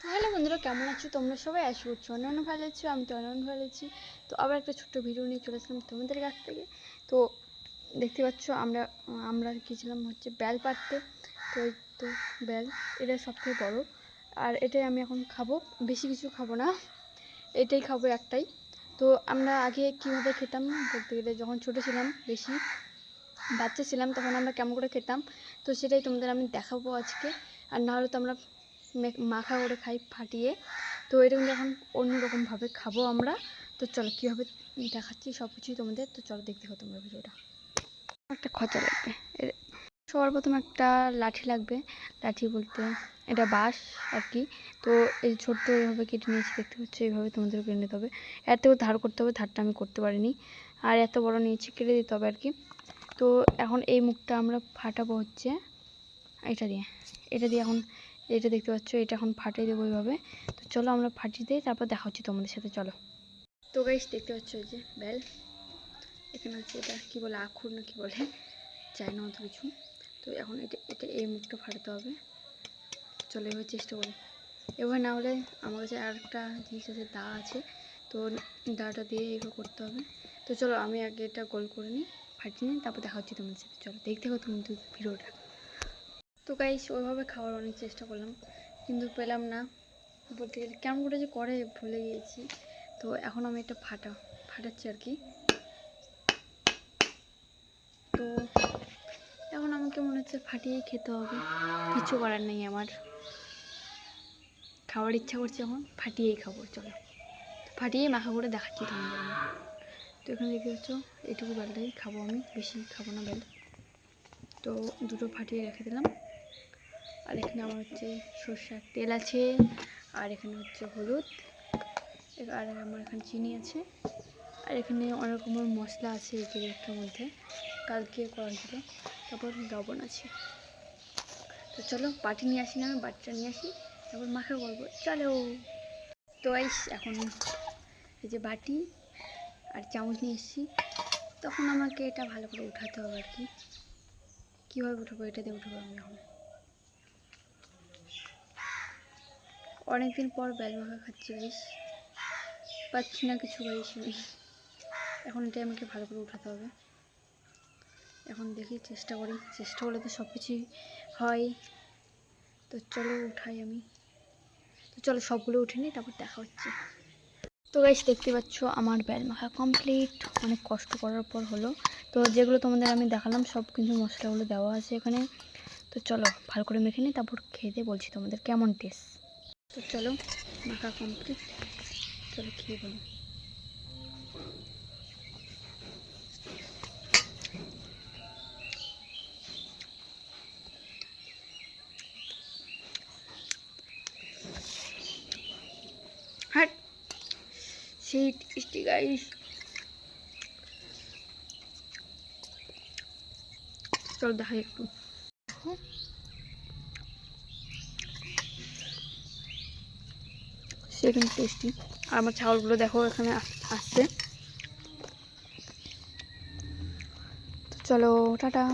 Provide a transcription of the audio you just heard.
Hello বন্ধুরা কেমন আছো? তোমরা সবাই আশা করছ অন্য ভালো আছো, আমি তো অন্য ভালো আছি। তো আবার একটা ছোট্ট ভিডিও নিয়ে চলে আসলাম তোমাদের কাছ থেকে। তো দেখতে পাচ্ছ আমরা আমরা গিয়েছিলাম হচ্ছে বেল পাড়তে। তো এই তো বেল এটা সবথেকে বড়। আর এটাই আমি এখন খাব, বেশি কিছু খাব না। এটাই খাব একটাই। তো আমরা আগে কীভাবে খেতাম বলতে গেলে, যখন ছোটো ছিলাম বেশি, বাচ্চা ছিলাম তখন আমরা কেমন করে খেতাম, তো সেটাই তোমাদের আমি দেখাবো আজকে। আর না হলে তো আমরা মাখা করে খাই, ফাটিয়ে। তো এটা কিন্তু এখন অন্যরকমভাবে খাব আমরা, তো চলো কীভাবে দেখাচ্ছি সব কিছুই তোমাদের, তো চলো দেখতে হবে তোমরা ভিডিওটা। একটা খচা লাগবে। সবার প্রথম একটা লাঠি লাগবে। লাঠি বলতে এটা বাঁশ আর কি। তো এই ছোট্ট এইভাবে কেটে নিয়েছি, দেখতে পাচ্ছ এইভাবে তোমাদের কেটে নিতে হবে। এর থেকেও ধার করতে হবে, ধারটা আমি করতে পারিনি। আর এত বড় নিয়েছি, কেটে দিতে হবে আর কি। তো এখন এই মুখটা আমরা ফাটাবো হচ্ছে, এটা দিয়ে। এটা দিয়ে এখন এটা দেখতে পাচ্ছ, এটা এখন ফাটিয়ে দেবো এইভাবে। তো চলো আমরা ফাটিয়ে দিই, তারপর দেখা হচ্ছে তোমাদের সাথে, চলো। তো গাইস দেখতে পাচ্ছ যে বেল এখানে হচ্ছে এটা কী বলে, আখুর না কি বলে? চাই না অত কিছু। তো এখন এটা এটা এই মুখটা ফাটাতে হবে। চলো এবার চেষ্টা করি। এবার না হলে আমার কাছে আর একটা জিনিস আছে, দা আছে। তো দাটা দিয়ে এগুলো করতে হবে। তো চলো আমি আগে এটা গোল করে নিই, ফাটিয়ে নিই, তারপর দেখা হচ্ছে তোমাদের সাথে। চলো, দেখতে হবে তুমি ভিডিওটা। তো গাইস ওইভাবে খাওয়ার অনেক চেষ্টা করলাম, কিন্তু পেলাম না। বলতে গেলে কেমন করে যে করে ভুলে গিয়েছি। তো এখন আমি একটা ফাটা, ফাটাচ্ছি আর কি। তো এখন আমাকে মনে হচ্ছে ফাটিয়েই খেতে হবে। কিছু করার নেই আমার। খাওয়ার ইচ্ছা করছে এখন, ফাটিয়েই খাব, চলো। ফাটিয়েই মাখা করে দেখাচ্ছি তোমাদের তো এখানে দেখতে পাচ্ছ এটুকু বেলটাই খাব আমি, বেশি খাব না বেল। তো দুটো ফাটিয়ে রেখে দিলাম। আর এখানে আমার হচ্ছে সর্ষার তেল আছে, আর এখানে হচ্ছে হলুদ, আর আমার এখানে চিনি আছে, আর এখানে অনেক রকমের মশলা আছে এই কেকের মধ্যে, কালকে করা হয়েছিল তারপর লবণ আছে। তো চলো বাটি নিয়ে আসি না, আমি বাটিটা নিয়ে আসি, তারপর মাখা করব চলো। তো এখন এই যে বাটি আর চামচ নিয়ে এসেছি, তখন আমাকে এটা ভালো করে উঠাতে হবে আর কি। কীভাবে উঠাবো, এটা দিয়ে উঠাবো আমি এখন। অনেকদিন পর বেল মাখা খাচ্ছি, বেশ। পাচ্ছি না কিছু আমি এখন এটা আমাকে ভালো করে উঠাতে হবে। এখন দেখি, চেষ্টা করি। চেষ্টা করলে তো সব কিছুই হয়। তো চলো উঠাই আমি। তো চলো সবগুলো উঠে নিই, তারপর দেখা হচ্ছে। তো গাইস দেখতে পাচ্ছ আমার বেল মাখা কমপ্লিট অনেক কষ্ট করার পর হলো। তো যেগুলো তোমাদের আমি দেখালাম, সব কিছু মশলাগুলো দেওয়া আছে এখানে। তো চলো ভালো করে মেখে নিই, তারপর দিয়ে বলছি তোমাদের কেমন টেস্ট তো চলো মাখা কমপ্লিট চলো খেয়ে বলো। হাট সেই টেস্টি গাইস চলো দেখাই একটু। সেখানে টেস্টি আর আমার ছাগলগুলো দেখো এখানে আস- আসছে। তো চলো টাটা।